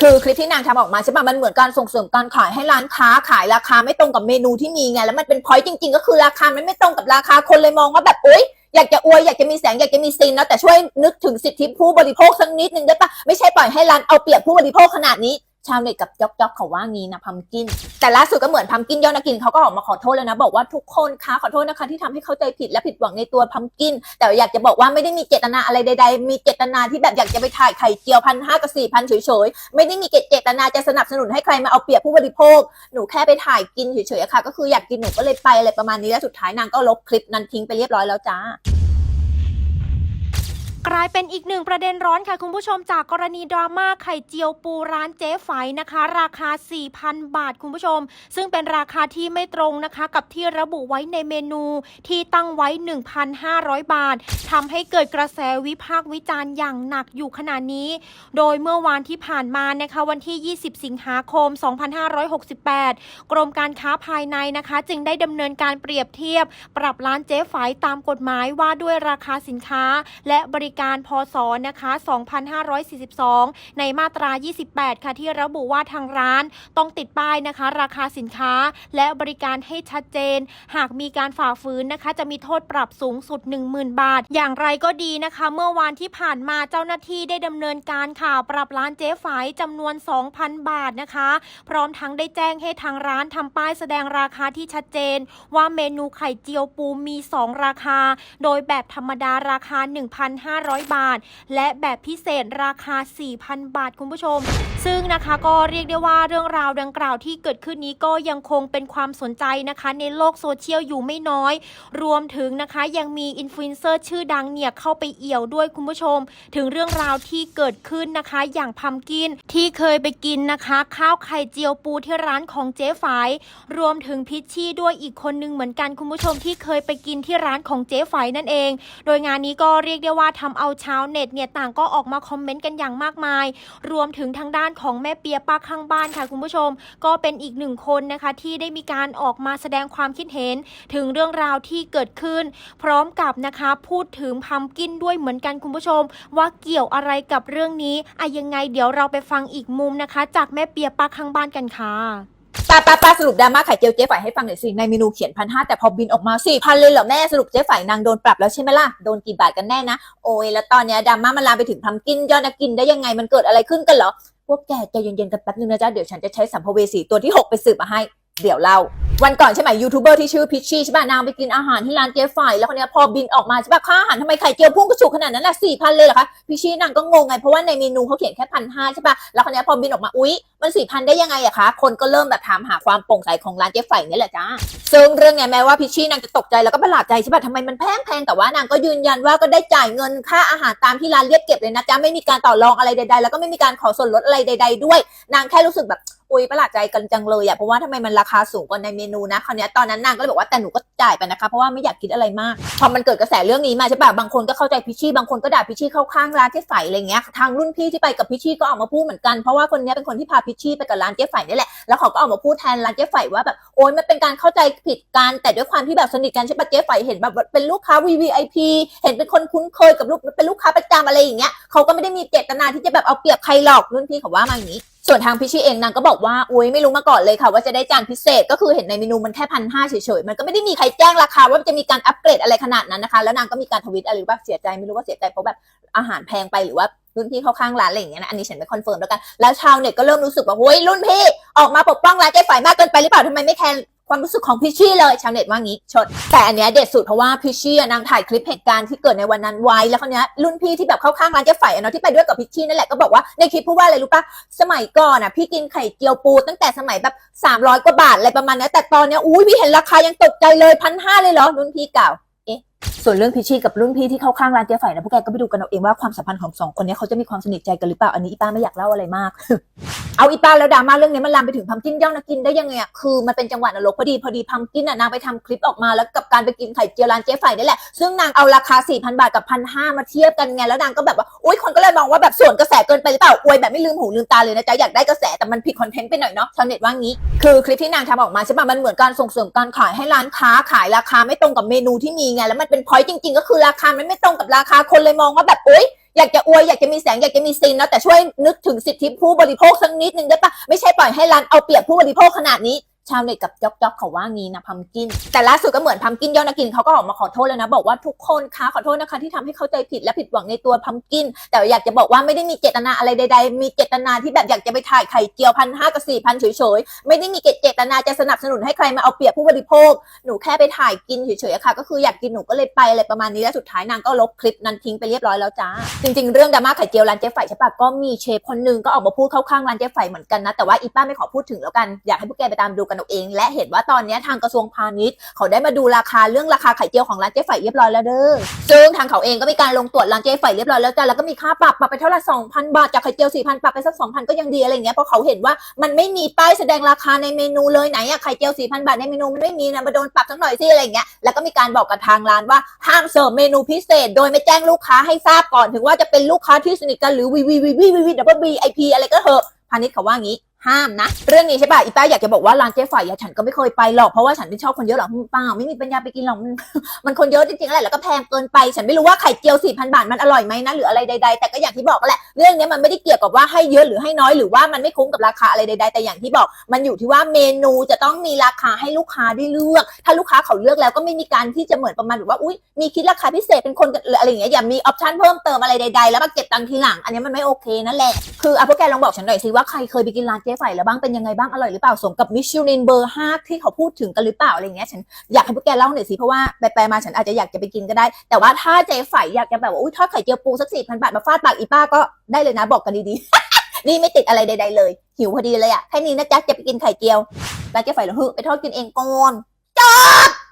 คือคลิปที่นางทำออกมาใช่ป่ะมันเหมือนการส่งเสริมการขายให้ร้านค้าขายราคาไม่ตรงกับเมนูที่มีไงแล้วมันเป็นพอยต์จริง ๆ ก็คือราคามันไม่ตรงกับราคาคนเลยมองว่าแบบอุ๊ยอยากจะอวยอยากจะมีแสงอยากจะมีซีนนะแต่ช่วยนึกถึงสิทธิผู้บริโภคสักนิดนึงได้ปะไม่ใช่ปล่อยให้ร้านเอาเปรียบผู้บริโภคขนาดนี้ ชาวเน็ตกับยอกยอกเขาว่างี้นะพัมกิน แต่ล่าสุดก็เหมือนพัมกินยอดนักกินเขาก็ออกมาขอโทษแล้วนะ บอกว่าทุกคนคะขอโทษนะคะที่ทำให้เข้าใจผิดและผิดหวังในตัวพัมกิน แต่อยากจะบอกว่าไม่ได้มีเจตนาอะไรใด ๆ มีเจตนาที่แบบอยากจะไปถ่ายไข่เจียวพันห้ากับสี่พันเฉยๆไม่ได้มีเจตนาจะสนับสนุนให้ใครมาเอาเปรียบผู้บริโภค หนูแค่ไปถ่ายกินเฉยๆอะค่ะ ก็คืออยากกินหนูก็เลยไปอะไรประมาณนี้แล้วสุดท้ายนางก็ลบคลิปนั้นทิ้งไปเรียบร้อยแล้วจ้า กลายเป็นอีกหนึ่งประเด็นร้อนค่ะคุณผู้ชมจากกรณีดราม่าไข่เจียวปูร้านเจ๊ไฝนะคะ ราคา 4,000 บาทคุณผู้ชม ซึ่งเป็นราคาที่ไม่ตรงนะคะ กับที่ระบุไว้ในเมนูที่ตั้งไว้ 1,500 บาททำให้เกิดกระแสวิพากษ์วิจารณ์อย่างหนักอยู่ขนาดนี้ โดยเมื่อวานที่ผ่านมานะคะวันที่ 20 สิงหาคม 2568 กรมการค้าภายในนะคะ จึงได้ดำเนินการเปรียบเทียบ ปรับร้านเจ๊ไฝตามกฎหมายว่าด้วยราคาสินค้าและบริการพศนะคะ 2542 ในมาตรา 28 ค่ะที่ระบุว่าทางร้านต้องติดป้ายนะคะ ราคาสินค้าและบริการให้ชัดเจน หากมีการฝ่าฝืนนะคะ จะมีโทษปรับสูงสุด 10,000 บาท อย่างไรก็ดีนะคะ เมื่อวานที่ผ่านมาเจ้าหน้าที่ได้ดำเนินการข่าวปรับร้านเจ๊ไฝจำนวน 2,000 บาทนะคะ พร้อมทั้งได้แจ้งให้ทางร้านทำป้ายแสดงราคาที่ชัดเจน ว่าเมนูไข่เจียวปูมี 2 ราคา โดยแบบธรรมดาราคา500 บาท และแบบพิเศษราคา 4,000 บาทคุณผู้ชม ซึ่งนะคะก็เรียกได้ว่าเรื่องราวดังกล่าวที่เกิดขึ้นนี้ก็ยังคงเป็นความสนใจนะคะ ในโลกโซเชียลอยู่ไม่น้อย รวมถึงนะคะยังมีอินฟลูเอนเซอร์ชื่อดังเนี่ยเข้าไปเอี่ยวด้วยคุณผู้ชม ถึงเรื่องราวที่เกิดขึ้นนะคะ อย่างพัมกินที่เคยไปกินนะคะ ข้าวไข่เจียวปูที่ร้านของเจ๊ฝาย รวมถึงพิชชี่ด้วยอีกคนนึงเหมือนกันคุณผู้ชมที่เคยไปกินที่ร้านของเจ๊ฝายนั่นเอง โดยงานนี้ก็เรียกได้ว่าทำเอาชาวเน็ตเนี่ยต่างก็ออกมาคอมเมนต์กันอย่างมากมาย รวมถึงทางด้านของแม่เปียป้าข้างบ้านค่ะคุณผู้ชม ก็เป็นอีกหนึ่งคนนะคะที่ได้มีการออกมาแสดงความคิดเห็นถึงเรื่องราวที่เกิดขึ้น พร้อมกับนะคะพูดถึงพัมกินด้วยเหมือนกันคุณผู้ชม ว่าเกี่ยวอะไรกับเรื่องนี้อะยังไงเดี๋ยวเราไปฟังอีกมุมนะคะ จากแม่เปียป้าข้างบ้านกันค่ะป้าป้าป้าสรุปดราม่าไข่เจียวเจ๊ฝ่ายให้ฟังหน่อยสิในเมนูเขียนพันห้าแต่พอบินออกมาสี่พันเลยเหรอแม่สรุปเจ๊ฝ่ายนางโดนปรับแล้วใช่ไหมล่ะโดนกี่บาทกันแน่นะโอ้ยแล้วตอนเนี้ยดราม่ามันลามไปถึงพัมกินยอดนักกินได้ยังไงมันเกิดอะไรขึ้นกันเหรอ พวกแกใจเย็นๆกันแป๊บนึงนะจ๊ะ เดี๋ยวฉันจะใช้สัมภเวสีตัวที่ 6 ไปสืบมาให้ เดี๋ยวเล่า วันก่อนใช่ไหมยูทูบเบอร์ที่ชื่อพิชชี่ใช่ป่ะนางไปกินอาหารที่ร้านเจ๊ฝ่ายแล้วคนนี้พอบินออกมาใช่ป่ะค่าอาหารทำไมไข่เจียวพุ่งกระฉูกขนาดนั้นล่ะสี่พันเลยเหรอคะพิชชี่นางก็งงไงเพราะว่าในเมนูเขาเขียนแค่พันห้าใช่ป่ะแล้วคนนี้พอบินออกมาอุ๊ยมันสี่พันได้ยังไงอะคะ คนก็เริ่มแบบถามหาความโปร่งใสของร้านเจ๊ฝ่ายนี่แหละจ้าซึ่งเรื่องเนี้ยแม้ว่าพิชชี่นางจะตกใจแล้วก็ประหลาดใจใช่ป่ะทำไมมันแพงแพงแต่ว่านางก็ยืนยันว่าก็ได้จ่ายเงินค่าอาหารตามที่ร้านเรียกเก็บเลยนะจ๊ะไม่มีการต่อรองอะไรใดๆ แล้วก็ไม่มีการขอส่วนลดอะไรใด ๆ ด้วย นางแค่รู้สึกแบบ อุยประหลาดใจกันจังเลยอะเพราะว่าทำไมมันราคาสูงกว่าในเมนูนะคราวนี้ตอนนั้นนางก็เลยบอกว่าแต่หนูก็จ่ายไปนะคะเพราะว่าไม่อยากคิดอะไรมากพอมันเกิดกระแสเรื่องนี้มาใช่ปะบางคนก็เข้าใจพิชชี่บางคนก็ด่าพิชชี่เข้าข้างร้านเจ๊ไฝอะไรเงี้ยทางรุ่นพี่ที่ไปกับพิชชี่ก็ออกมาพูดเหมือนกันเพราะว่าคนนี้เป็นคนที่พาพิชชี่ไปกับร้านเจ๊ไฝนี่แหละแล้วเขาก็ออกมาพูดแทนร้านเจ๊ไฝว่าแบบโอ๊ยมันเป็นการเข้าใจผิดกันแต่ด้วยความที่แบบสนิทกันใช่ปะเจ๊ไฝเห็นแบบเป็นลูกค้า VVIP เห็นเป็นคนคุ้นเคยกับลูกเป็นลูกค้าประจำอะไรอย่างเงี้ยเขาก็ไม่ได้มีเจตนาที่จะแบบเอาเปรียบใครหรอกรุ่นพี่เขาว่ามาอย่างนี้ ส่วนทางพิชชี่เองนางก็บอกว่าอุ้ยไม่รู้มาก่อนเลยค่ะ ว่าจะได้จานพิเศษก็คือเห็นในเมนูมันแค่พันห้าเฉยๆ มันก็ไม่ได้มีใครแจ้งราคาว่าจะมีการอัปเกรดอะไรขนาดนั้นนะคะ แล้วนางก็มีการทวิตอะไรหรือว่าเสียใจไม่รู้ว่าเสียใจเพราะแบบอาหารแพงไปหรือว่ารุ่นพี่เข้าข้างร้านอะไรอย่างเงี้ยนะอันนี้ฉันไม่คอนเฟิร์มแล้วกันแล้วชาวเน็ตก็เริ่มรู้สึกว่าเฮ้ยรุ่นพี่ออกมาปกป้องร้านเจ๊ฝ่ายมากเกินไปหรือเปล่าทำไมไม่แคร์ ความรู้สึกของพิชชี่เลยชาวเน็ตว่างี้ชด แต่อันเนี้ยเด็ดสุดเพราะว่าพิชชี่นางถ่ายคลิปเหตุการณ์ที่เกิดในวันนั้นไว้แล้วคนนี้ยรุ่นพี่ที่แบบเข้าข้างร้านเจ๊ฝ่ายเนาะที่ไปด้วยกับพิชชี่นั่นแหละก็บอกว่าในคลิปพูดว่าอะไรรู้ปะสมัยก่อนอะพี่กินไข่เจียวปูตั้งแต่สมัยแบบ 300 กว่าบาทอะไรประมาณเนี้ยแต่ตอนเนี้ยอุ้ยพี่เห็นราคายังตกใจเลยพันห้าเลยเหรอรุ่นพี่เก่า ส่วนเรื่องพิชชี่กับรุ่นพี่ที่เข้าข้างร้านเจ๊ไฝนะพวกแกก็ไปดูกันเอาเองว่าความสัมพันธ์ของสองคนนี้เขาจะมีความสนิทใจกันหรือเปล่าอันนี้อีป้าไม่อยากเล่าอะไรมาก เอาอีป้าแล้วดราม่าเรื่องนี้มันลามไปถึงพัมกินย่องนักกินได้ยังไงอะคือมันเป็นจังหวะนรกพอดีพอดีพัมกินอะนางไปทำคลิปออกมาแล้วกับการไปกินไข่เจียวร้านเจ๊ไฝนี่แหละซึ่งนางเอาราคา4,000บาทกับพันห้ามาเทียบกันไงแล้วนางก็แบบว่าอุ้ยคนก็เลยมองว่าแบบส่วนกระแสเกินไปหรือเปล่าอวยแบบไม่ลืมหูลืมตาเลยนะจ๊ะอยากได้กระแสแต่มันผิดคอนเทนต์ไปหน่อยเนาะชาวเน็ตว่างี้คือคลิปที่นางทำออกมาใช่ปะมันเหมือนการส่งเสริมการขายให้ร้านค้าขายราคาไม่ตรงกับเมนูที่มีไงแล้วมันเป็นพอยจริง ๆ ก็คือราคามันไม่ตรงกับราคาคนเลยมองว่าแบบอุ๊ยอยากจะอวยอยากจะมีแสงอยากจะมีซีนนะแต่ช่วยนึกถึงสิทธิผู้บริโภคสักนิดนึงได้ปะไม่ใช่ปล่อยให้ร้านเอาเปรียบผู้บริโภคขนาดนี้ ชาวเน็ตกับจ๊อกจ๊อกเขาว่างี้นะพัมกิน แต่ล่าสุดก็เหมือนพัมกินยอดนักกินเขาก็ออกมาขอโทษแล้วนะ บอกว่าทุกคนคะขอโทษนะคะที่ทำให้เข้าใจผิดและผิดหวังในตัวพัมกิน แต่อยากจะบอกว่าไม่ได้มีเจตนาอะไรใด ๆ มีเจตนาที่แบบอยากจะไปถ่ายไข่เจียวพันห้ากับสี่พันเฉยๆ ไม่ได้มีเจตนาจะสนับสนุนให้ใครมาเอาเปรียบผู้บริโภค หนูแค่ไปถ่ายกินเฉยๆค่ะ ก็คืออยากกินหนูก็เลยไปอะไรประมาณนี้แล้วสุดท้ายนางก็ลบคลิปนั้นทิ้งไปเรียบร้อยแล้วจ้า จริง ๆ เรื่องดราม่าไข่เจียวร้านเจ๊ไฝใช่ปะก็มีเชฟคนนึงก็ออกมาพูดเข้าข้างร้านเจ๊ไฝเหมือนกันนะแต่ว่าอีป้าไม่ขอพูดถึงแล้วกันอยากให้พวกแกไปตามดูกันเอาเอง และเห็นว่าตอนนี้ทางกระทรวงพาณิชย์เขาได้มาดูราคาเรื่องราคาไข่เจียวของร้านเจ๊ไฝเรียบร้อยแล้วเด้อซึ่งทางเขาเองก็มีการลงตรวจร้านเจ๊ไฝเรียบร้อยแล้วจ้าแล้วก็มีค่าปรับปรับไปเท่าไหร่2,000 บาทจากไข่เจียว4,000ปรับไปสัก2,000ก็ยังดีอะไรเงี้ยเพราะเขาเห็นว่ามันไม่มีป้ายแสดงราคาในเมนูเลยไหนอะไข่เจียว4,000บาทในเมนูมันไม่มีนะมาโดนปรับสักหน่อยสิอะไรเงี้ยแล้วก็มีการบอกกับทางร้านว่าห้ามเสิร์ฟเมนูพิเศษ โดยไม่แจ้งลูกค้าให้ทราบก่อนถึงว่าจะเป็นลูกค้าที่สนิทกันหรือวีวีวีวีวีวีดับเบิลบีไอพีอะไรก็เถอะพาณิชย์เขาว่างี้ ห้ามนะ เรื่องนี้ใช่ป่ะอีป้าอยากจะบอกว่าร้านเจ๊ฝ่ายอะฉันก็ไม่เคยไปหรอกเพราะว่าฉันไม่ชอบคนเยอะหรอกเปล่าไม่มีปัญญาไปกินหรอกมันมันคนเยอะจริงๆแหละแล้วก็แพงเกินไป ฉันไม่รู้ว่าไข่เจียว4,000บาทมันอร่อยไหมนะหรืออะไรใดๆแต่ก็อย่างที่บอกแหละเรื่องนี้มันไม่ได้เกี่ยวกับว่าให้เยอะหรือให้น้อยหรือว่ามันไม่คุ้มกับราคาอะไรใด ๆ แต่อย่างที่บอก มันอยู่ที่ว่าเมนูจะต้องมีราคาให้ลูกค้าได้เลือก ถ้าลูกค้าเขาเลือกแล้วก็ไม่มีการที่จะเหมือนประมาณแบบว่าอุ้ยมีคิดราคาพิเศษเป็นคนหรืออะไรอย่างเงี้ยอย่ามีออปชั่นเพิ่มเติมอะไรใดๆแล้วมาเก็บตังค์ทีหลังอันนี้มันไม่โอเคนั่นแหละคืออะพวกแกลองบอกฉันหน่อยสิว่าใครเคยไปกินร้านเจ๊ไฝแล้วบ้างเป็นยังไงบ้างอร่อยหรือเปล่าสมกับมิชลินเบอร์ห้าที่เขาพูดถึงกันหรือเปล่าอะไรเงี้ยฉันอยากให้พวกแกเล่าหน่อยสิเพราะว่าไปไปๆมาฉันอาจจะอยากจะไปกินก็ได้ แต่ว่าถ้าเจ๊ไฝอยากจะแบบว่าอุ้ยทอดไข่เจียวปูสักสี่พันบาทมาฟาดปากอีป้าก็ได้เลยนะบอกกันดีๆนี่ไม่ติดอะไรใด ๆ เลย หิวพอดีเลยอะแค่นี้นะจ๊ะจะไปกินไข่เจียวร้านเจ๊ไฝเหรอฮึไปทอดกินเองก่อนจบ